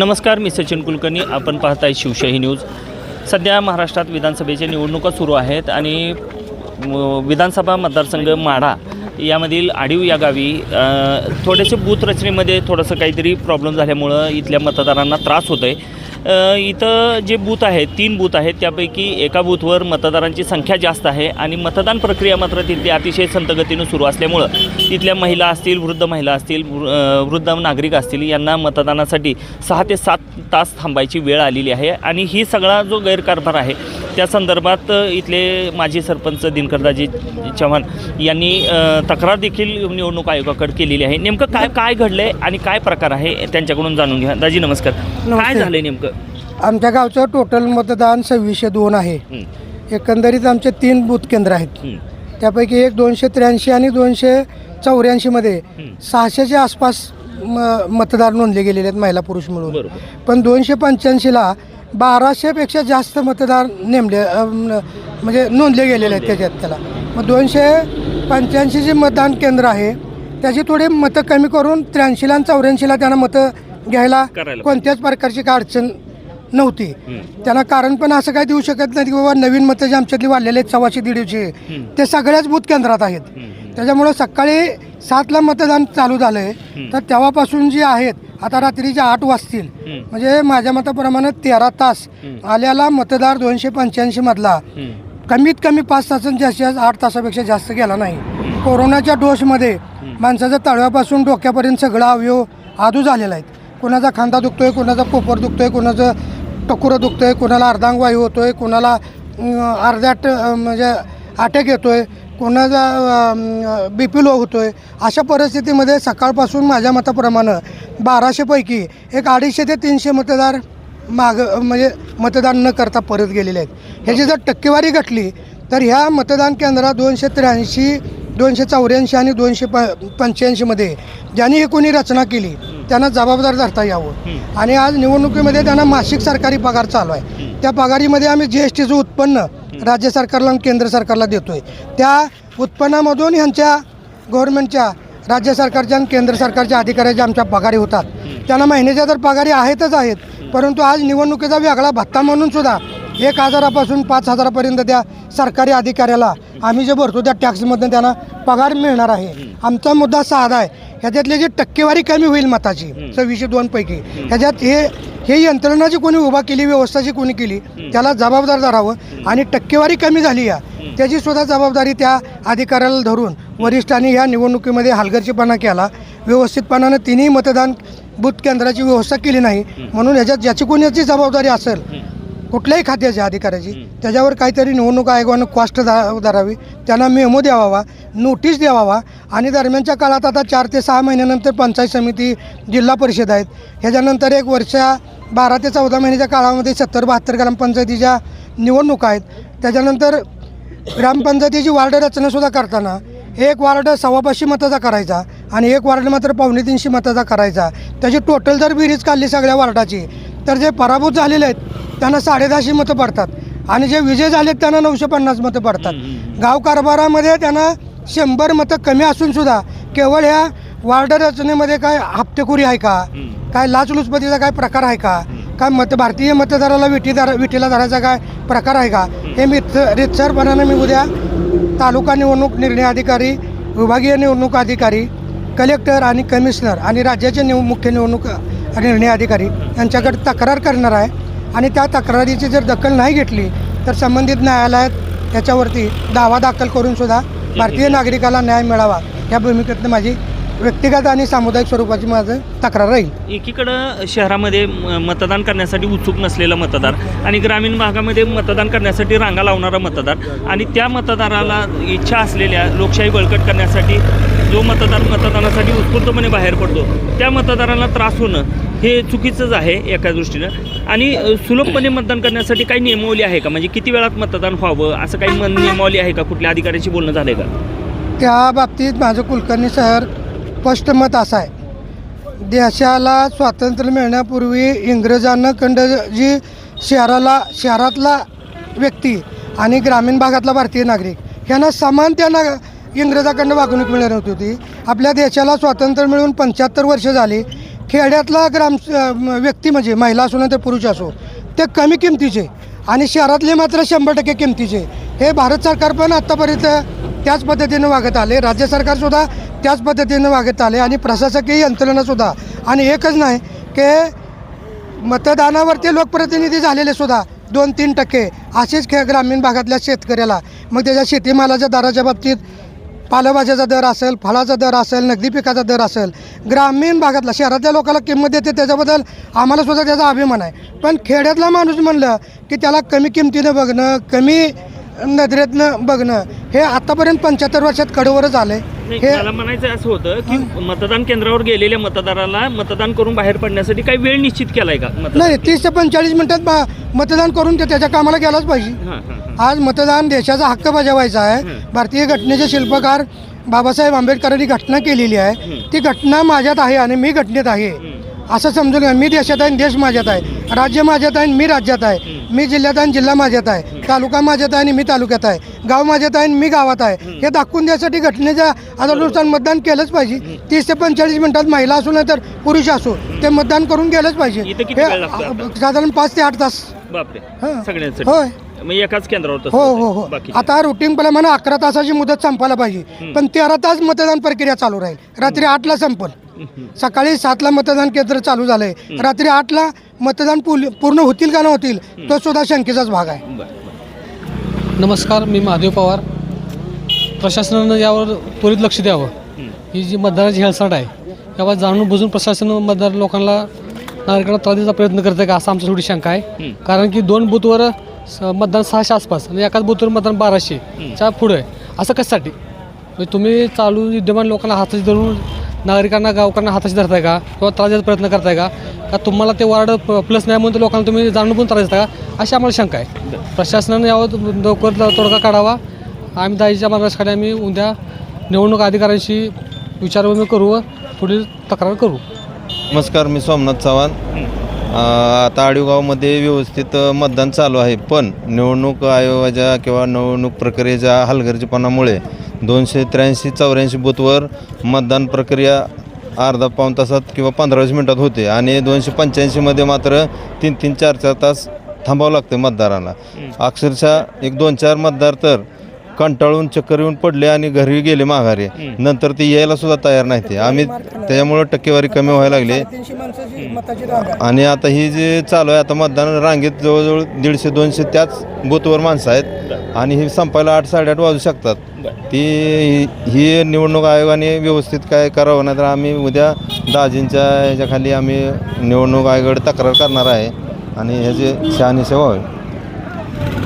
नमस्कार मी सचिन कुलकर्णी. आपण पाहताय शिवशाही न्यूज. सध्या महाराष्ट्रात विधानसभेच्या निवडणुका सुरू आहेत आणि विधानसभा मतदारसंघ माढा यामधील आडीव या गावी थोडेसे बूथ रचनेमध्ये थोडंसं काहीतरी प्रॉब्लेम झाल्यामुळं इथल्या मतदारांना त्रास होतो आहे इथं जे बूथ आहेत तीन बूथ आहेत त्यापैकी एका बूथवर मतदारांची संख्या जास्त आहे आणि मतदान प्रक्रिया मात्र तिथली अतिशय संतगतीनं सुरू असल्यामुळं तिथल्या महिला असतील वृद्ध महिला असतील वृ- वृद्ध नागरिक असतील यांना मतदानासाठी सहा ते सात तास थांबायची वेळ आलेली आहे. आणि ही सगळा जो गैरकारभार आहे त्या संदर्भात इथले माजी सरपंच दिनकरदाजी चव्हाण यांनी तक्रार देखील निवडणूक आयोगाकडे केलेली आहे. नेमकं काय काय घडलंय आणि काय प्रकार आहे त्यांच्याकडून जाणून घ्या. दाजी नमस्कार. काय नमस्ते. झालंय नेमकं? आमच्या गावचं टोटल मतदान सव्वीसशे दोन आहे. एकंदरीत आमचे तीन बूथ केंद्र आहेत. त्यापैकी एक दोनशे त्र्याऐंशी आणि दोनशे चौऱ्याऐंशीमध्ये. सहाशेच्या आसपास म मतदार नोंदले गेलेले आहेत महिला पुरुष मिळून पण दोनशे पंच्याऐंशीला बाराशेपेक्षा जास्त मतदार नेमले म्हणजे नोंदले गेलेले आहेत त्याच्यात त्याला. मग दोनशे पंच्याऐंशी जे मतदान केंद्र आहे त्याची थोडी मतं कमी करून त्र्याऐंशीला आणि चौऱ्याऐंशीला त्यांना मतं घ्यायला कोणत्याच प्रकारची काय अडचण नव्हती. त्यांना कारण पण असं काय देऊ शकत नाही की बाबा नवीन मतं जे आमच्यातली वाढलेले आहेत सव्वाशे दीडशे ते सगळ्याच बूथ केंद्रात आहेत. त्याच्यामुळं सकाळी सातला मतदान चालू झालं आहे तर तेव्हापासून जे आहेत आता रात्रीचे आठ वाजतील. म्हणजे माझ्या मताप्रमाणे तेरा तास. आल्याला मतदार दोनशे पंच्याऐंशी मधला कमीत कमी पाच तासांच्या जास्तीत जास्त आठ तासापेक्षा जास्त गेला नाही. कोरोनाच्या डोसमध्ये माणसाचं तळव्यापासून डोक्यापर्यंत सगळा अवयव आदू झालेला आहे. कोणाचा खांदा दुखतोय कोणाचा कोपर दुखतोय कोणाचं टकुरं दुखतोय कोणाला अर्धांग वायू होतोय कोणाला अं, अर्ध्याट अं, म्हणजे अटॅक येतोय कोणाचा बी पी लो होतो आहे अशा परिस्थितीमध्ये सकाळपासून माझ्या मताप्रमाणे बाराशेपैकी एक अडीचशे ते तीनशे मतदार माग म्हणजे मतदान न करता परत गेलेले आहेत. ह्याची जर टक्केवारी घटली तर ह्या मतदान केंद्रात दोनशे त्र्याऐंशी दोनशे चौऱ्याऐंशी आणि दोनशे प पंच्याऐंशीमध्ये ज्यांनी ही कोणी रचना केली त्यांना जबाबदार धरता यावं. आणि आज निवडणुकीमध्ये त्यांना मासिक सरकारी पगार चालू आहे. त्या पगारीमध्ये आम्ही जी एस टीचं उत्पन्न राज्य सरकारला आणि केंद्र सरकारला देतो आहे त्या उत्पन्नामधून ह्यांच्या गव्हर्नमेंटच्या राज्य सरकारच्या आणि केंद्र सरकारच्या अधिकाऱ्याच्या आमच्या पगारी होतात त्यांना महिन्याच्या तर पगारी आहेतच आहेत परंतु आज निवडणुकीचा वेगळा भत्ता म्हणून सुद्धा एक हजारापासून पाच हजारापर्यंत त्या सरकारी अधिकाऱ्याला आम्ही जे भरतो त्या टॅक्समधून त्यांना पगार मिळणार आहे. आमचा मुद्दा साधा आहे. ह्याच्यातली जी टक्केवारी कमी होईल मताची सव्वीसशे दोनपैकी ह्याच्यात हे हे यंत्रणा जी कोणी उभा केली व्यवस्था जी कोणी केली त्याला जबाबदार धरावं आणि टक्केवारी कमी झाली या. त्याची सुद्धा जबाबदारी त्या अधिकाऱ्याला धरून वरिष्ठांनी ह्या निवडणुकीमध्ये हलगर्जीपणा केला. व्यवस्थितपणानं तिन्ही मतदान बूथ केंद्राची व्यवस्था केली नाही. म्हणून ह्याच्यात ज्याची कोणाची जबाबदारी असेल कुठल्याही खात्याच्या अधिकाऱ्याची त्याच्यावर काहीतरी निवडणूक आयोगानं कॉस्ट धरावी. त्यांना मेमो द्यावा नोटीस द्यावा आणि दरम्यानच्या काळात आता चार ते सहा महिन्यानंतर पंचायत समिती जिल्हा परिषद आहेत. ह्याच्यानंतर एक वर्षा बारा ते चौदा महिन्याच्या काळामध्ये सत्तर बहात्तर ग्रामपंचायतीच्या निवडणुका आहेत. त्याच्यानंतर ग्रामपंचायतीची वार्ड रचनासुद्धा करताना एक वार्ड सव्वापाचशे मताचा करायचा आणि एक वार्ड मात्र पावणे तीनशे मताचा करायचा. त्याची टोटल जर विरीज काढली सगळ्या वार्डाची तर जे पराभूत झालेले आहेत त्यांना साडेदहाशे मतं पडतात. आणि जे विजय झालेत त्यांना नऊशे पन्नास मतं पडतात. गाव कारभारामध्ये त्यांना शंभर मतं कमी असूनसुद्धा केवळ ह्या वार्ड रचनेमध्ये काय हप्तेखोरी आहे का? काय लाचलुचपतीचा काय प्रकार आहे का? काय मत भारतीय मतदाराला विटीदार विटीला धरायचा काय प्रकार आहे का? हे मी रितसरपणानं मी उद्या तालुका निवडणूक निर्णय अधिकारी विभागीय निवडणूक अधिकारी कलेक्टर आणि कमिशनर आणि राज्याचे निव मुख्य निवडणूक निर्णय अधिकारी यांच्याकडे तक्रार करणार आहे. आणि त्या तक्रारीची जर दखल नाही घेतली तर संबंधित न्यायालयात याच्यावरती दावा दाखल करून सुद्धा भारतीय नागरिकाला न्याय मिळावा. या भूमिकेतनं माझी व्यक्तिगत आणि सामुदायिक स्वरूपाची माझं तक्रार राहील. एकीकडं शहरामध्ये म- मतदान करण्यासाठी उत्सुक नसलेला मतदार आणि ग्रामीण भागामध्ये मतदान करण्यासाठी रांगा लावणारा मतदार आणि त्या मतदाराला इच्छा असलेल्या लोकशाही बळकट करण्यासाठी जो मतदार मतदानासाठी उत्स्फूर्तपणे बाहेर पडतो त्या मतदाराला त्रास होणं हे चुकीचंच आहे एका दृष्टीनं. आणि अ, सुलभपणे मतदान करण्यासाठी काही नियमावली आहे का? म्हणजे किती वेळात मतदान व्हावं? असं काही मन- नियमावली आहे का? कुठल्या अधिकाऱ्याशी बोलणं झालं आहे का? त्या बाबतीत माझं कुलकर्णी सर स्पष्ट मत असं आहे. देशाला स्वातंत्र्य मिळण्यापूर्वी इंग्रजांना खंड जी शहराला शहरातला व्यक्ती आणि ग्रामीण भागातला भारतीय नागरिक यांना समान त्यांना इंग्रजाकडनं वागणूक मिळत होती आपल्या देशाला स्वातंत्र्य मिळून पंच्याहत्तर वर्ष झाली. खेड्यातला ग्राम व्यक्ती म्हणजे महिला असो ना तर पुरुष असो ते कमी किमतीचे आणि शहरातले मात्र शंभर टक्के किमतीचे. हे भारत सरकार पण आत्तापर्यंत त्याच पद्धतीनं वागत आले. राज्य सरकारसुद्धा त्याच पद्धतीनं वागत आले आणि प्रशासकीय यंत्रणा आणि एकच नाही की मतदानावरती लोकप्रतिनिधी झालेले सुद्धा दोन तीन टक्के. असेच खेळ ग्रामीण भागातल्या शेतकऱ्याला. मग त्याच्या शेतीमालाच्या दराच्या बाबतीत पालेभाज्याचा दर असेल फळाचा दर असेल नगदी पिकाचा दर असेल ग्रामीण भागातला शहरातल्या लोकांना किंमत देते त्याच्याबद्दल आम्हाला सुद्धा त्याचा अभिमान आहे. पण खेड्यातला माणूस म्हणलं की त्याला कमी किमतीनं बघणं कमी नजरेतनं बघणं हे आतापर्यंत पंच्याहत्तर वर्षात कडवरच आलं नाही, हे मला म्हणायचं असं होतं की मतदान केंद्रावर गेलेल्या मतदाराला मतदान करून बाहेर पडण्यासाठी काही वेळ निश्चित केलाय का मतदान? नाही तीस ते पंचेचाळीस मिनिटात बा- मतदान करून ते त्याच्या कामाला गेलाच पाहिजे. हां हां हां. आज मतदान देशाचा हक्क बजावायचा आहे. भारतीय घटनेचे शिल्पकार बाबासाहेब आंबेडकरांनी घटना केलेली आहे. ती घटना माझ्यात आहे आणि मी घटनेत आहे. असं समजून घ्या मी देशात आहे देश माझ्यात आहे. राज्य माझ्यात आहे मी राज्यात आहे. मी जिल्ह्यात आहे जिल्हा माझ्यात आहे. तालुका माझ्यात आहे आणि मी तालुक्यात आहे. गाव माझ्यात आहे मी गावात आहे. हे दाखवून द्यासाठी घटनेच्या आधारानुसार मतदान केलंच पाहिजे. तीस ते पंचेचाळीस मिनिटात महिला असो नाही तर पुरुष असो ते मतदान करून गेलंच पाहिजे? हे साधारण पाच ते आठ तास. बापरे. हां. सगळ्यांसाठी. होय. मग एकाच केंद्रावर तसं हो होतंय. हो हो. बाकी आता रुटीन प्रमाणे अकरा तासाची मुदत संपायला पाहिजे. पण तेरा तास मतदान प्रक्रिया चालू राहील. रात्री आठला संपल. सकाळी सातला मतदान केंद्र चालू झालंय. रात्री आठला मतदान पूल- पूर्ण होतील का न होतील तो सुद्धा शंकेचाच भाग आहे. बरं, नमस्कार मी महादेव पवार. प्रशासनानं यावर त्वरित लक्ष द्यावं. ही जी मतदाराची हेळसाट आहे यावर जाणून बुजून प्रशासन मतदार लोकांना नागरिकांना त्रास देण्याचा प्रयत्न करतं का असं आमची थोडी शंका आहे. कारण की दोन बूथवर स- मतदान सहाशे आसपास आणि एकाच बूथवर मतदान बाराशे च्या पुढे आहे. असं कशासाठी? म्हणजे तुम्ही चालू विद्यमान लोकांना हाताशी धरून नागरिकांना गावकऱ्यांना हाताशी धरताय का? किंवा त्रास द्यायचा प्रयत्न करताय का? का तुम्हाला ते वार्ड प- प्लस नाही म्हणून ते लोकांना तुम्ही जाणून पण त्रास देता का? अशी आम्हाला शंका आहे. प्रशासनाने यावर लवकर तोडगा काढावा. आम्ही दाईच्या मार्गासाठी आम्ही उद्या निवडणूक अधिकाऱ्यांशी विचारविनिमय करू व पुढील तक्रार करू. नमस्कार मी सोमनाथ चव्हाण. आता आडिवगावमध्ये व्यवस्थित मतदान चालू आहे. पण निवडणूक आयोगाच्या किंवा निवडणूक प्रक्रियेच्या हलगर्जीपणामुळे दोनशे त्र्याऐंशी चौऱ्याऐंशी बूथवर मतदान प्रक्रिया अर्धा पाऊण तासात किंवा पंधरा वीस मिनटात होते. आणि दोनशे पंच्याऐंशीमध्ये मात्र तीन तीन चार चार तास थांबावं लागतं मतदाराला अक्षरशः एक दोन चार मतदार तर कंटाळून चक्कर येऊन पडले आणि घरी गेले माघारी. नंतर ते यायला सुद्धा तयार नाही ते. आम्ही त्याच्यामुळं टक्केवारी कमी व्हायला लागली. आणि आता ही जे चालू आहे आता मतदान रांगेत जवळजवळ दीडशे दोनशे त्याच बूथवर माणसं आहेत. आणि ही संपायला आठ साडेआठ वाजू शकतात. ती ही निवडणूक आयोगाने व्यवस्थित काय करावं नाही तर आम्ही उद्या दाजींच्या ह्याच्याखाली आम्ही निवडणूक आयोगाकडे तक्रार करणार आहे. आणि ह्याचे शहानिशा व्हावी.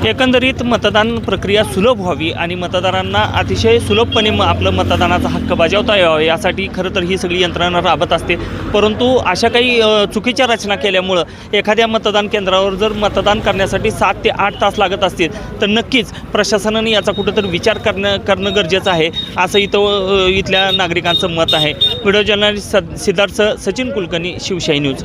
एकंदरीत मतदान प्रक्रिया सुलभ व्हावी आणि मतदारांना अतिशय सुलभपणे म आपलं मतदानाचा हक्क बजावता यावा यासाठी खरं तर ही सगळी यंत्रणा राबत असते. परंतु अशा काही चुकीच्या रचना केल्यामुळं एखाद्या मतदान केंद्रावर जर मतदान करण्यासाठी सात ते आठ तास लागत असतील तर नक्कीच प्रशासनाने याचा कुठंतरी विचार करणं करणं गरजेचं आहे असं इथं इथल्या नागरिकांचं मत आहे. Video journalist Siddharth Sachin Kulkarni Shivshahi news.